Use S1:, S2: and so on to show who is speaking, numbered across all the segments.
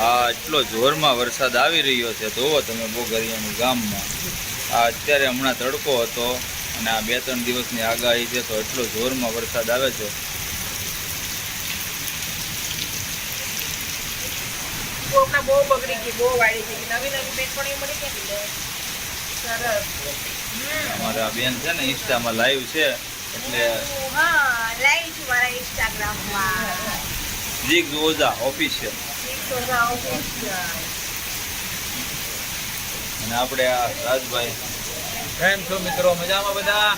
S1: આ એટલો જોરમાં વરસાદ આવી રહ્યો છે જોવો તમે બોગરિયાની ગામમાં. આ અત્યારે હમણાં તડકો હતો અને આ બે ત્રણ દિવસની આગાહી છે તો એટલો જોરમાં વરસાદ આવે છે.
S2: બહુ બગડી ગઈ બહુ વાળી ગઈ. નવી નવી બેનપણીઓ મળી ગઈ સરસ.
S1: અમારા બેન છે ને ઇન્સ્ટામાં લાઈવ છે એટલે
S2: હા લાઈવ છું મારા ઇન્સ્ટાગ્રામમાં.
S1: જીગ ઓઝા ઓફિશિયલ. આપણે રાજભાઈ.
S3: કેમ છો મિત્રો? મજામાં બધા?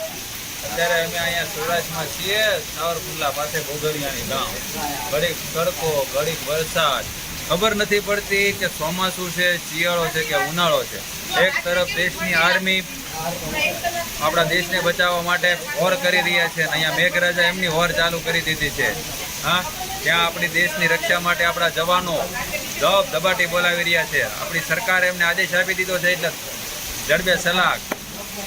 S3: અત્યારે અમે અહીંયા સૌરાષ્ટ્રમાં છીએ, સાવરકુંડલા પાસે ભોગરિયાની ગામ. ઘડીક તડકો, ઘડીક વરસાદ. ખબર નથી પડતી કે ચોમાસું છે, શિયાળો છે કે ઉનાળો છે. એક તરફ દેશની આર્મી આપણા દેશને બચાવવા માટે હોર કરી રહ્યા છે અને અહીંયા મેઘરાજા એમની હોર ચાલુ કરી દીધી છે. હા, ત્યાં આપણી દેશની રક્ષા માટે આપણા જવાનો જવાબ દબાટી બોલાવી રહ્યા છે. આપણી સરકારે એમને આદેશ આપી દીધો છે એટલે જડબે સલાક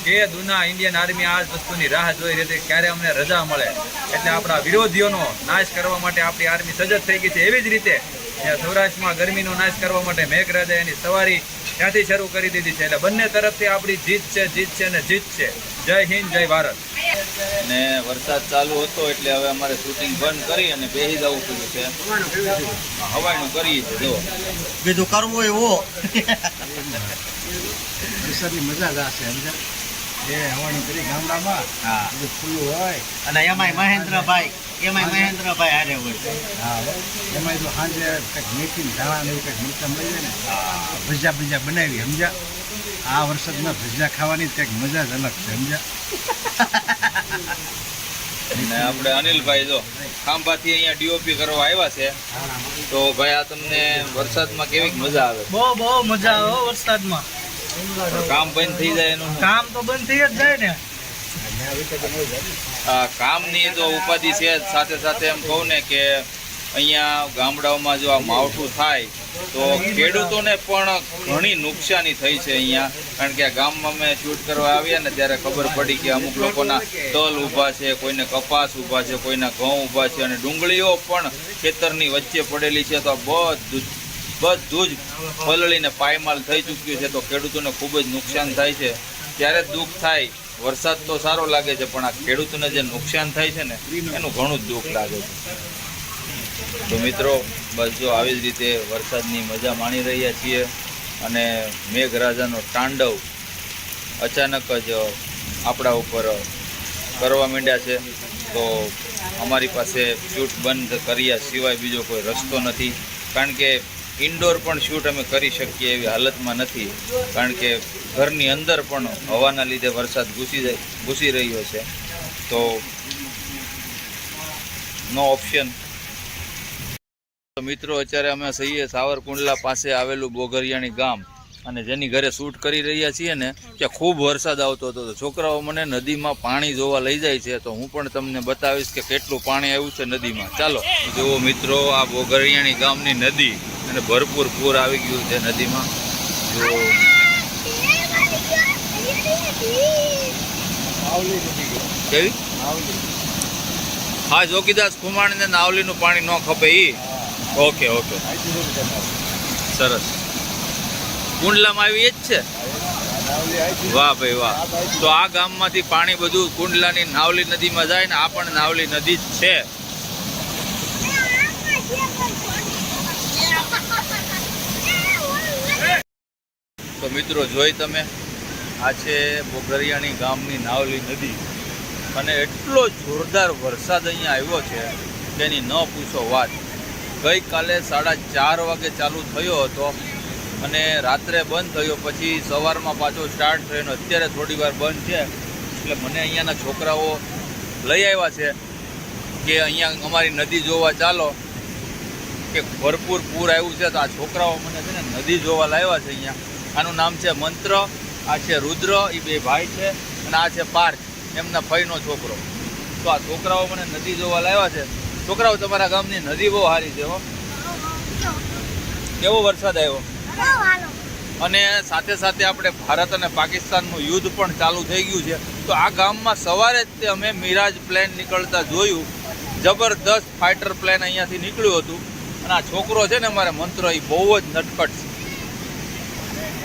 S3: કે દુના ઇન્ડિયન આર્મી આ વસ્તુની રાહ જોઈ રહી ક્યારે અમને રજા મળે. એટલે આપણા વિરોધીઓનો નાશ કરવા માટે આપણી આર્મી સજ્જ થઈ ગઈ છે. એવી જ રીતે ત્યાં સૌરાષ્ટ્રમાં ગરમીનો નાશ કરવા માટે મેઘરાજા એની સવારી ત્યાંથી શરૂ કરી દીધી છે. એટલે બંને તરફથી આપણી જીત છે જીત છે ને જીત છે. જય હિન્દ, જય ભારત.
S1: ને વરસાદ ચાલુ હતો એટલે હવે અમારે શૂટિંગ બંધ કરી અને બેસી જવું પડ્યું છે. હવાઈનું કરીએ છીએ જો
S4: બીજું કરવું એવો.
S5: વરસાદની મજા જ આવશે સમજ્યા? એ હવાનું કરી ગામડામાં
S4: હા.
S5: ખુલ્લું હોય.
S4: અને એમાંય મહેન્દ્રભાઈ એમાંય મહેન્દ્રભાઈ હારે હોય.
S5: હા એમાંય તો સાંજે કંઈક મેથી ધાણા ને એવું કંઈક મિરચા મળી જાય ને ભજીયા ભજીયા બનાવી સમજ્યા? આ વરસાદમાં ભજીયા ખાવાની કંઈક મજા જ અલગ છે સમજ્યા?
S1: અને આપણે અનિલભાઈ જો ખાંભાથી અહીંયા ડીઓપી કરવા આવ્યા છે તો ભાઈ આ તમને વરસાદમાં કેવી મજા આવે?
S6: બહુ બહુ મજા આવે વરસાદમાં.
S1: કામ બંધ થઈ જાય એનું?
S6: કામ તો બંધ થઈ જ જાય ને.
S1: આ કામની તો ઉપાધિ છે. સાથે સાથે એમ કહું ને કે અહીંયા ગામડાઓમાં જો આ માવઠું થાય, તો ખેડૂતોને પણ ઘણી નુકસાની થઈ છે અહીંયા. કારણ કે આ ગામમાં અમે શૂટ કરવા આવ્યા ને ત્યારે ખબર પડી કે અમુક લોકોના તલ ઊભા છે, કોઈને કપાસ ઊભા છે, કોઈના ઘઉં ઊભા છે અને ડુંગળીઓ પણ ખેતરની વચ્ચે પડેલી છે. તો બધું બધું જ પલળીને પાયમાલ થઈ ચૂક્યું છે. તો ખેડૂતોને ખૂબ જ નુકસાન થાય છે. ત્યારે દુઃખ થાય. વરસાદ તો સારો લાગે છે, પણ આ ખેડૂતોને જે નુકસાન થાય છે ને, એનું ઘણું જ દુઃખ લાગે છે. તો મિત્રો, બસ જો આવી જ રીતે વરસાદની મજા માણી રહ્યા છીએ અને મેઘરાજાનો તાંડવ અચાનક જ આપણા ઉપર કરવા માંડ્યા છે. તો અમારી પાસે શૂટ બંધ કર્યા સિવાય બીજો કોઈ રસ્તો નથી. કારણ કે ઇન્ડોર પણ શૂટ અમે કરી શકીએ એવી હાલતમાં નથી. કારણ કે ઘરની અંદર પણ હવાના લીધે વરસાદ ઘૂસી જાય, ઘૂસી રહ્યો છે. તો નો ઓપ્શન મિત્રો અત્યારે અમે સહીએ સાવરકુંડલા પાસે આવેલું બોગરિયાણી ગામ અને જેની ઘરે શૂટ કરી રહ્યા છીએ ને ત્યાં ખૂબ વરસાદ આવતો હતો. તો છોકરાઓ મને નદીમાં પાણી જોવા લઈ જાય છે તો હું પણ તમને બતાવીશ કે કેટલું પાણી આવ્યું છે નદીમાં. ચાલો જુઓ મિત્રો આ બોગરિયાણી ગામની નદી અને ભરપૂર પૂર આવી ગયું છે નદીમાં. જો કેવી? હા જોગીદાસ ખુમાણીને નાવલીનું પાણી ન ખપે ઈ. Okay okay. સરસ. કુંડલામાં આવી એ જ છે? વાહ ભાઈ, વાહ. તો આ ગામમાંથી પાણી બધું કુંડલાની નાવલી નદીમાં જાય ને આ પણ નાવલી નદી જ છે. તો મિત્રો, જોઈ તમે, આ છે બોગરિયાણી ગામની નાવલી નદી. અને એટલો જોરદાર વરસાદ અહીંયા આવ્યો છે એની ન પૂછો વાત. ગઈકાલે સાડા ચાર વાગે ચાલુ થયો હતો અને રાત્રે બંધ થયો. પછી સવારમાં પાછો સ્ટાર્ટ થયો અત્યારે થોડી વાર બંધ છે. એટલે મને અહીંયાના છોકરાઓ લઈ આવ્યા છે કે અહીંયા અમારી નદી જોવા ચાલો. કે ભરપૂર પૂર આવ્યું છે તો આ છોકરાઓ મને છે ને નદી જોવા લાવ્યા છે અહીંયા. આનું નામ છે મંત્ર, આ છે રુદ્ર એ બે ભાઈ છે અને આ છે પાર્થ, એમના ફઈનો છોકરો. તો આ છોકરાઓ મને નદી જોવા લાવ્યા છે. છોકરાઓ તમારા ગામની નદી બહુ સારી છે હો. કેવો વરસાદ આવ્યો? અને સાથે સાથે આપણે ભારત અને પાકિસ્તાનનું યુદ્ધ પણ ચાલુ થઈ ગયું છે. તો આ ગામમાં સવારે જ અમે મિરાજ પ્લેન નીકળતા જોયું. જબરદસ્ત ફાઇટર પ્લેન અહીંયાથી નીકળ્યું હતું. અને આ છોકરો છે ને અમારે મંત્ર એ બહુ જ નટકટ છે.